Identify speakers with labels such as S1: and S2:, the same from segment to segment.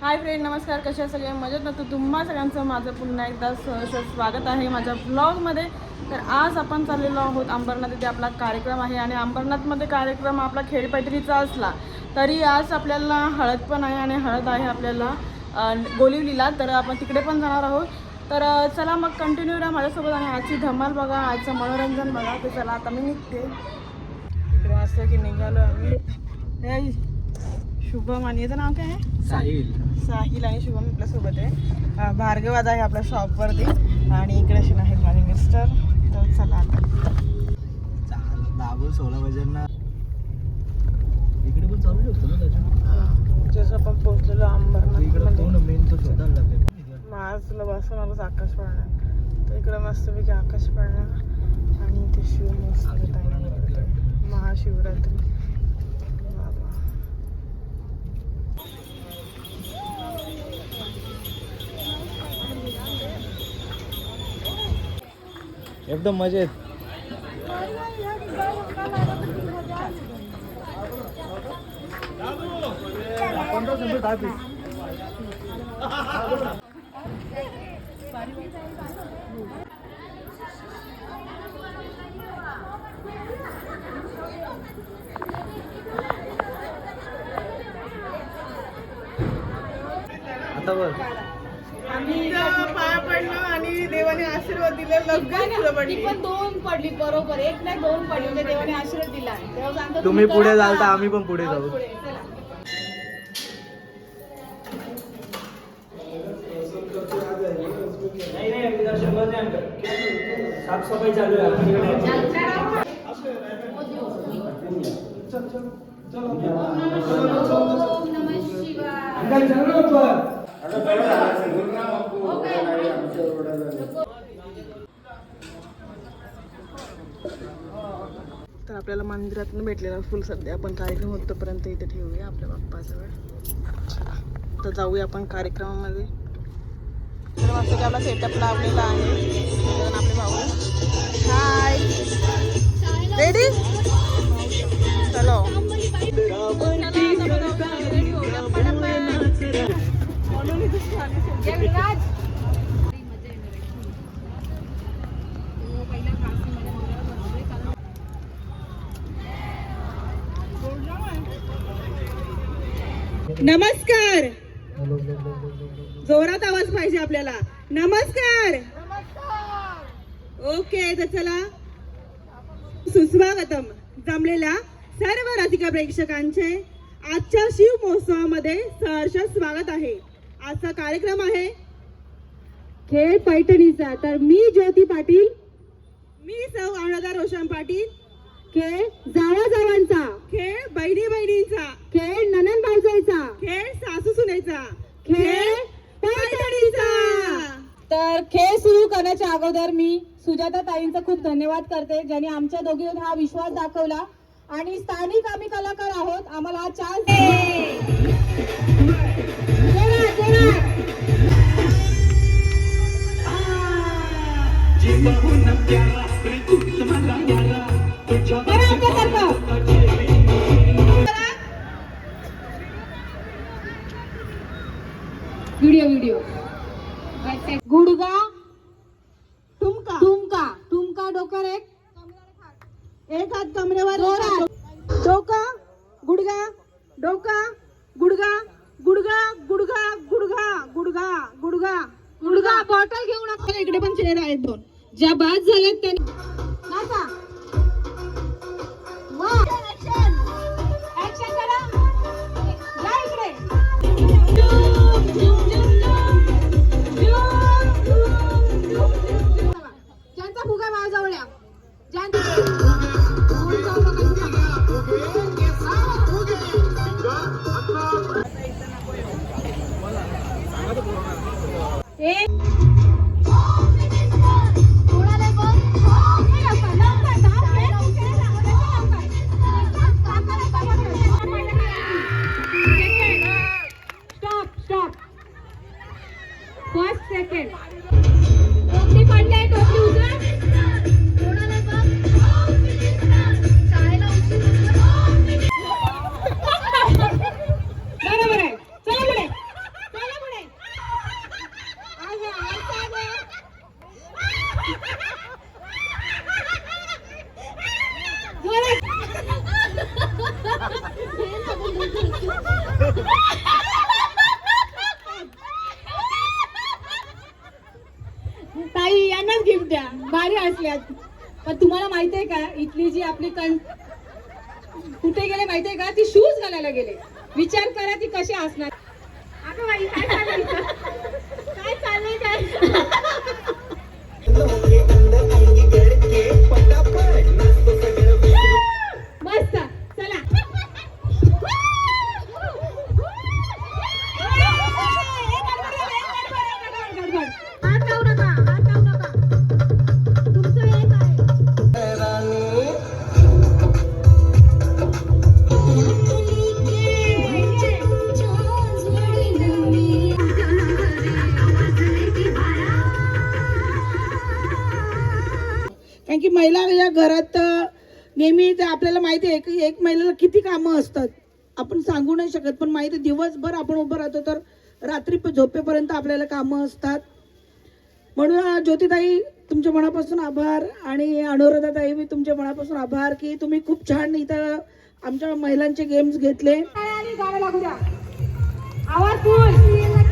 S1: Hi friend नमस्कार कशा सगळे? मजेत ना? तर तुम्हा सगळ्यांचं माझं पुन्हा एकदा सहर्ष स्वागत आहे माझ्या ब्लॉगमध्ये तर आज आपण चाललेलो आहोत अंबरनाथ इथे आपला कार्यक्रम आहे आणि अंबरनाथमध्ये कार्यक्रम आपला खेळपैठणीचा असला तरी आज आपल्याला हळद पण आहे आणि हळद आहे आपल्याला गोलिवलीला. तर आपण तिकडे पण जाणार आहोत. तर चला मग कंटिन्यू राहा माझ्यासोबत आणि आजची धमाल बघा आजचं मनोरंजन बघा. तर चला आता मी निघते. इकडे असं की निघालो आम्ही. शुभम आणि याचं नाव काय आहे?
S2: साहिल.
S1: साहिल आणि शुभम आपल्यासोबत आहे. अं, भार्गव आज आहे आपल्या शॉपवरती आणि इकडे शिन आहेत माझे मिस्टर तर चला आता.
S2: दाबून सोळा वाजेंना इकडे पण चालू शकतो ना त्याच्या?
S1: जसं आपण पोहोचलेलो
S2: इकडे
S1: अंबरनाथ
S2: कोण मेन तो शोधायला लागेल.
S1: माझ तुला बसून आलोच आकाश पडणार. तर इकडे मस्तपैकी आकाश पडणार. आणि इथे शिव मस्त महाशिवरात्री.
S2: एकदम मजेत. आता बघ.
S1: आम्ही पाया पडलो देवाने आशीर्वाद दिले लग्न
S3: ती पण दोन पडली बरोबर. एक नाही दोन पडली. म्हणजे देवाने आशीर्वाद दिला. तेव्हा सांगतो
S2: तुम्ही पुढे जाल तर? आम्ही पण पुढे जाऊ. साफसफाई चालू आहे
S1: तर आपल्याला मंदिरातून भेटलेला फुल सध्या. आपण कार्यक्रम होतोपर्यंत इथे ठेवूया आपल्या बाप्पाजवळ. तर जाऊया आपण कार्यक्रमामध्ये. तर मस्त की आपला सेटअप लावलेला आहे. आपले भाऊ. हाय रेडी चलो नमस्कार. जोरात आवाज पाहिजे आपल्याला. नमस्कार. ओके तर चला. सुस्वागतम. जमलेल्या सर्व रसिका प्रेक्षकांचे आजच्या शिव महोत्सवामध्ये सहर्ष स्वागत आहे. आजचा कार्यक्रम आहे खेळ पैठणीचा. तर मी ज्योती पाटील मी सौ अनुराधा रोशन पाटील खेळ जावा जावांचा खेळ बहिणी बहिणींचा खेळ ननन भाऊजाईचा खेळ सासू सुनेचा खेळ
S3: तर खेळ सुरू करण्याच्या अगोदर मी सुजाता ताईंचा खूप धन्यवाद करते ज्यांनी आमच्या दोघीवर हा विश्वास दाखवला. आणि स्थानिक आम्ही कलाकार आहोत. आम्हाला हा चान्स व्हिडिओ व्हिडिओ गुडगा
S1: ठुमका
S3: तुमका तुमका डोकर एक.
S1: एक हात कमरेवर डोका. गुडगा डोका. गुडगा गुडगा गुडगा गुडगा गुडगा गुडगा.
S3: गुडगा बॉटल घेऊन
S1: इकडे पण चेहरा आहेत दोन.
S3: ज्या बाद झालेत त्यांनी का इथली जी आपली कण कुठे गेले माहितीये का? ती शूज घालायला गेले. विचार करा ती कशी असणार. अगं बाई काय चाललंय इथं? काय चाललंय काय
S4: नेहमी ते आपल्याला माहिती आहे की एक महिलेला किती कामं असतात. आपण सांगू नाही शकत पण माहिती आहे, दिवसभर आपण उभं राहतो तर रात्री झोपेपर्यंत आपल्याला कामं असतात. म्हणून ज्योतिताई तुमच्या मनापासून आभार आणि अनुराधाताई मी तुमच्या मनापासून आभार की तुम्ही खूप छान इथं आमच्या महिलांचे गेम्स घेतले.
S3: आवाज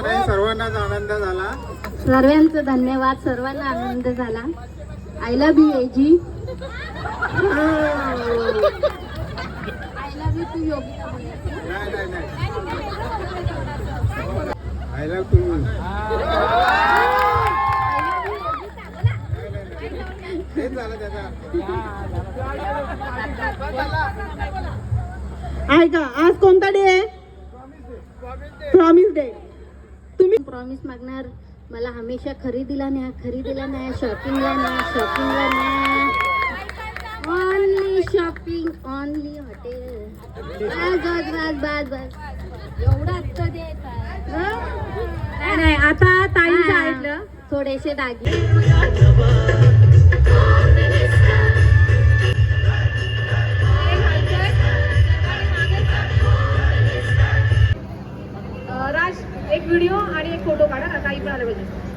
S5: सर्वांनाच आनंद झाला.
S6: सर्वांचं धन्यवाद सर्वांना आनंद झाला. I love you ag I love you too Yogita म्हणायचं.
S5: नाही नाही नाही. आय लव्ह टू यू तेच झालं त्याचा
S4: आहे का आज कोणता डे आहे? प्रॉमिस डे तुम्ही?
S6: प्रॉमिस मागणार. मला हमेशा खरेदीला न्या खरेदीला न्या शॉपिंगला न्या शॉपिंगला न्या. ओनली शॉपिंग ओनली हॉटेल बस बस बस बस देत
S3: नाही आता ताईंचं ऐकलं.
S6: थोडेसे दागिने.
S3: व्हिडिओ आणि एक फोटो काढा ना ताई पण आलं पाहिजे.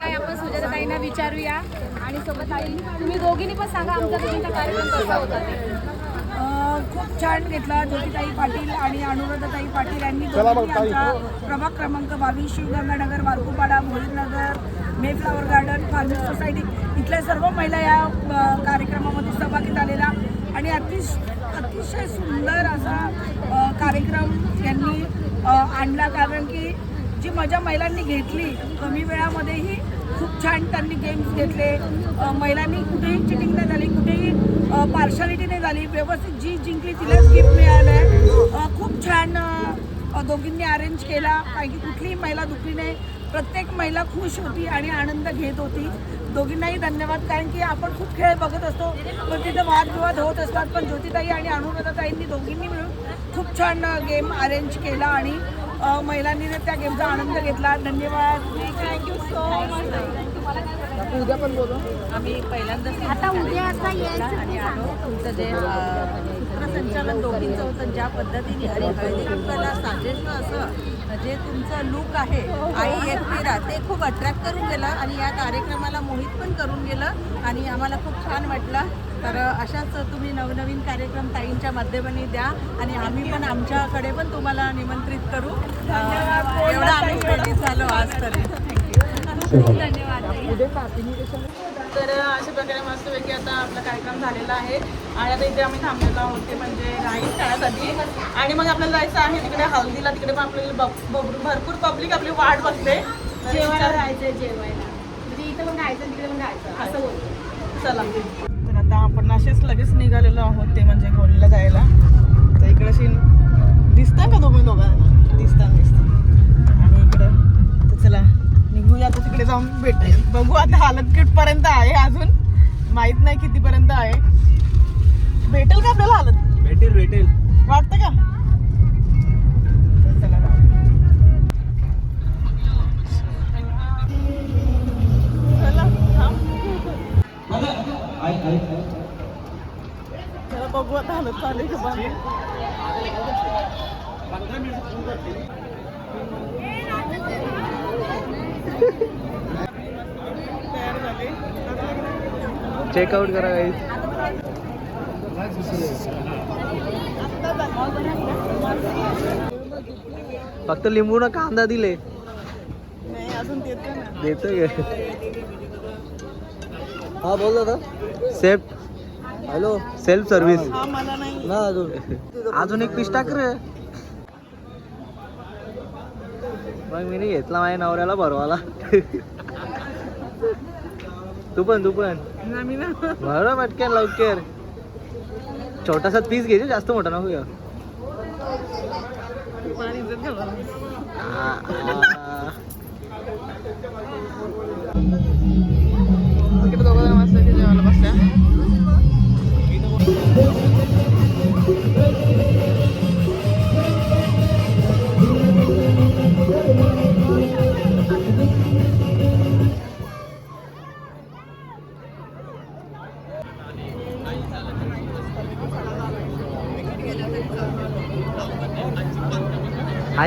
S7: काय आपण विचारूया आणि सोबत आई तुम्ही दोघींनी पण सांगा आमचा दोघींचा कार्यक्रम कसा होता ते.
S4: खूप छान घेतला ज्योतिताई पाटील आणि अनुराधाताई पाटील यांनी आमचा प्रभाग क्रमांक बावीस Shivganganagar Warkupada Bhoirnagar Mayflower garden farming society इथल्या सर्व महिला या कार्यक्रमामध्ये सहभागी झालेल्या आणि अतिश अतिशय सुंदर असा कार्यक्रम यांनी आणला. कारण की जी मजा महिलांनी घेतली कमी वेळामध्येही खूप छान त्यांनी गेम्स घेतले. महिलांनी कुठेही चिटिंग नाही झाली कुठेही पार्शालिटी नाही झाली. व्यवस्थित जी जिंकली तिलाच गिफ्ट मिळालं आहे. खूप छान दोघींनी अरेंज केला. काही कुठलीही महिला दुखली नाही. प्रत्येक महिला खुश होती आणि आनंद घेत होती. दोघींनाही धन्यवाद कारण की आपण खूप खेळ बघत असतो. पण तिथं वादविवाद होत असतात पण ज्योतिताई आणि अनुराधाताईंनी दोघींनी मिळून खूप छान गेम अरेंज केला आणि महिलांनी त्या गेमचा आनंद घेतला. धन्यवाद. थँक्यू सो मच उद्या पण बोलू.
S7: आम्ही पहिल्यांदाच
S6: आता उद्या
S7: आणि आलो. तुमचं जे अ, सूत्रसंचालन दोघींचं होतं ज्या पद्धतीने आणि हळदी कुंकवाला साजेसं असं जे तुमचं लुक आहे आई एकविरा ते खूप अट्रॅक्ट करून गेलं आणि या कार्यक्रमाला मोहित पण करून गेलं आणि आम्हाला खूप छान वाटलं. तर अशाच तुम्ही नवनवीन कार्यक्रम ताईंच्या माध्यमाने द्या आणि आम्ही पण आमच्याकडे पण तुम्हाला निमंत्रित करू. एवढं आम्ही प्रेरित झालो आज तरी. धन्यवाद.
S1: तर अशा प्रकारे मस्तपैकी आता आपला कार्यक्रम झालेला आहे. आणि आता इथे आम्ही थांबलेलो आहोत ते म्हणजे राहील खेळासाठी आणि मग आपल्याला जायचं आहे तिकडे हल्दीला तिकडे पण आपल्याला भरपूर पब्लिक आपली वाट बघते.
S3: जेवायला जायचंय जेवायला. म्हणजे इथं पण तिकडे पण असं बोलतो.
S1: चला. तर आता आपण असेच लगेच निघालेलो आहोत ते म्हणजे गोलीला जायला. तर इकडे अशी दिसतं का तुम्ही दोघांना? दिसतात दिसतं. आणि इकडं तर चला निघूया आता तिकडे जाऊन भेटूया. बघू आता हालत किटपर्यंत आहे अजून. माहीत नाही कितीपर्यंत आहे. भेटेल का आपल्याला हालत
S2: भेटेल भेटेल
S1: वाटतं का तर चला जाऊया. चला थांब. चला बघू आता हालत चालू आहे का बंद. तयार झाले
S2: चेकआउट करा काही फक्त लिंबू ना कांदा दिले.
S1: देतो
S2: हा बोल दादा. सेफ. हॅलो. Self service.
S1: हा मला नाही.
S2: ना अजून. अजून एक पीस टाक रे मग मी नाही घेतला माझ्या नवऱ्याला भरवाला. तू पण तू पण.
S1: ना मी ना
S2: बरं पटकन लवकर. छोटासा पीस घ्यायचे जास्त मोठा नको घ्या
S1: पाणी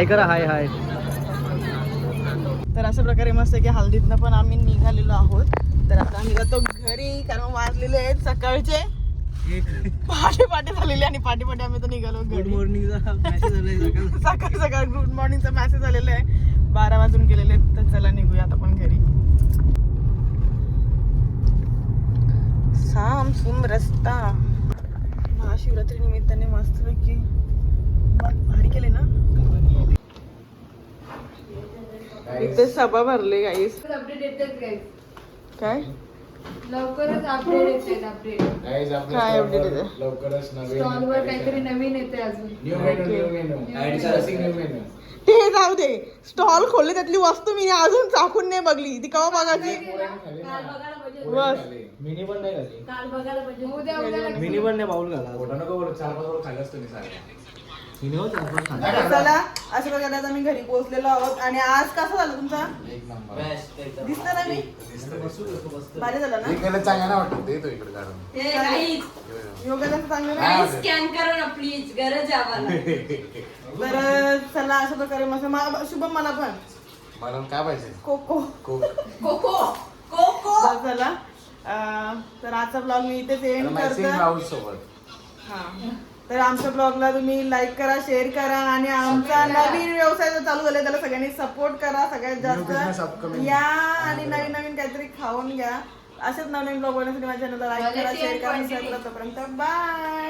S2: हाय करा हाय हाय.
S1: तर अशा प्रकारे मस्त की हल्दीतनं पण आम्ही निघालेलो आहोत. तर आता आम्ही जातो घरी कारण वाजलेले आहेत सकाळचे. पहाटे पहाटे झालेले आणि पाटे पाटे आम्ही तर निघालो
S2: गुड आलाय सकाळ
S1: सकाळ गुड मॉर्निंगचा मेसेज आलेला आहे. बारा वाजून गेलेले आहेत तर चला निघूया आता आपण घरी. साम सुम रस्ता. महाशिवरात्री निमित्ताने मस्तपैकी बघ, भारी केले ना इथे सभा भरले गाईस
S3: अपडेट येतात काय? लवकरच अपडेट येतात अपडेट
S5: Guys, आपल्या
S1: काय
S5: stall
S1: update
S5: वर
S1: आहे?
S5: लवकरच नवीन
S3: स्टॉलवर काहीतरी नवीन येते अजून.
S5: New menu new menu Interesting new menu.
S1: ते जाऊ दे. स्टॉल खोलले त्यातली वस्तू मी अजून चाकून नाही बघली. ती कवा बघायची? बस.
S2: मिनी पण नाही घाली
S3: काल बघायला पाहिजे उद्या उद्या
S2: मिनी पण नाही. पाऊल घाला
S5: नको बोलू, चार पाच वर तुम्ही सारख्या.
S1: चला अशा प्रकारे आता मी घरी पोहोचलेलो आहोत. आणि आज कसा झाला तुमचा?
S5: एक नंबर.
S1: दिसतं ना मी? भारी झाला ना?
S5: हे केलं चांगलं नाही वाटत दे तो इकडे काढून.
S1: योगाचं चांगलं?
S4: स्कॅन करा ना प्लीज गरज आहे आम्हाला.
S1: तर चला अशा प्रकारे मस्त. मा- शुभम मला पण.
S5: म्हणून काय पाहिजे?
S1: कोको.
S5: कोक.
S4: कोको. कोको.
S1: तर चला अं, तर आजचा ब्लॉग मी इथेच एंड करते.
S5: ब्लाऊज सोबत
S1: हा. तर आमच्या ब्लॉगला तुम्ही लाईक करा शेअर करा आणि आमचा नवीन व्यवसाय जो चालू झाला त्याला सगळ्यांनी सपोर्ट करा सगळ्यात जास्त. या आणि नवीन नवीन काहीतरी खाऊन घ्या. असेच नवीन ब्लॉग बनवण्यासाठी माझ्या चॅनलला लाईक करा शेअर करा सबस्क्राईब करा. तोपर्यंत बाय